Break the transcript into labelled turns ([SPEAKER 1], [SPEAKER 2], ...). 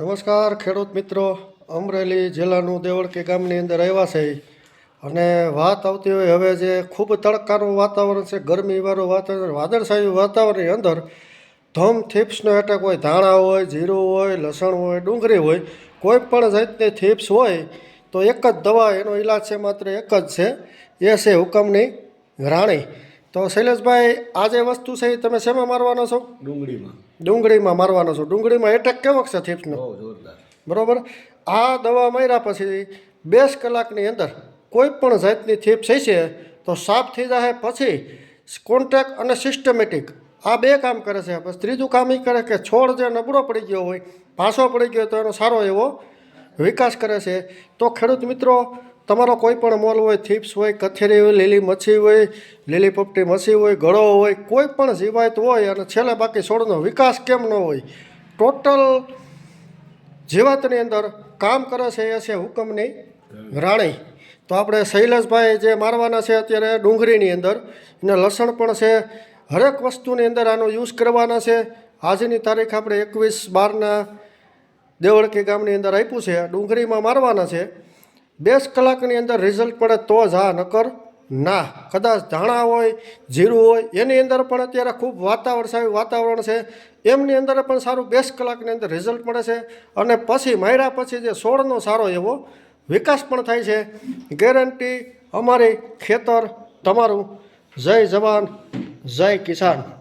[SPEAKER 1] નમસ્કાર, ખેડૂત મિત્રો. અમરેલી જિલ્લાનું દેવળકી ગામની અંદર આવ્યા છે. અને વાત આવતી હોય હવે જે ખૂબ તડકાનું વાતાવરણ છે, ગરમીવાળું વાતાવરણ, વાદળછાયું વાતાવરણની અંદર, ધમ થીપ્સનો એટેક હોય, ધાણા હોય, જીરું હોય, લસણ હોય, ડુંગળી હોય, કોઈ પણ જાતની થીપ્સ હોય, તો એક જ દવા એનો ઈલાજ છે, માત્ર એક જ છે. એ છે હુકમની રાણી. તો શૈલેષભાઈ આ જે વસ્તુ છે એ તમે શેમાં મારવાનો છો?
[SPEAKER 2] ડુંગળીમાં.
[SPEAKER 1] ડુંગળીમાં મારવાનો છો. ડુંગળીમાં એટેક કેવો છે થીપ્સનો
[SPEAKER 2] બરાબર
[SPEAKER 1] બરોબર? આ દવા માર્યા પછી બેસ કલાકની અંદર કોઈ પણ જાતની થીપ થઈ છે તો સાફ થઈ જાય પછી કોન્ટેક અને સિસ્ટમેટિક આ બે કામ કરે છે. બસ ત્રીજું કામ એ કરે કે છોડ જે નબળો પડી ગયો હોય પાસો પડી ગયો હોય તો એનો સારો એવો વિકાસ કરે છે. તો ખેડૂત મિત્રો તમારો કોઈ પણ મોલ હોય થીપ્સ હોય, કથેરી હોય, લીલી મચ્છી હોય, લીલી પપટી મચ્છી હોય, ગળો હોય, કોઈ પણ જીવાત હોય અને છેલ્લે બાકી છોડનો વિકાસ કેમ ન હોય, ટોટલ જીવાતની અંદર કામ કરે છે એ છે હુકમની રાણી. તો આપણે શૈલેષભાઈ જે મારવાના છે અત્યારે ડુંગળીની અંદર અને લસણ પણ છે, હરેક વસ્તુની અંદર આનો યુઝ કરવાના છે. આજની તારીખ આપણે એકવીસ બારના દેવળકી ગામની અંદર આપ્યું છે, ડુંગળીમાં મારવાના છે. બેસ કલાકની અંદર રિઝલ્ટ પડે તો જ હા નકર ના. કદાચ ધાણા હોય, જીરું હોય, એની અંદર પણ અત્યારે ખૂબ વાતાવરણ સારું વાતાવરણ છે. એમની અંદર પણ સારું બેસ કલાકની અંદર રિઝલ્ટ મળે છે. અને પછી માર્યા પછી જે છોડનો સારો એવો વિકાસ પણ થાય છે. ગેરંટી અમારી ખેતર તમારું. જય જવાન, જય કિસાન.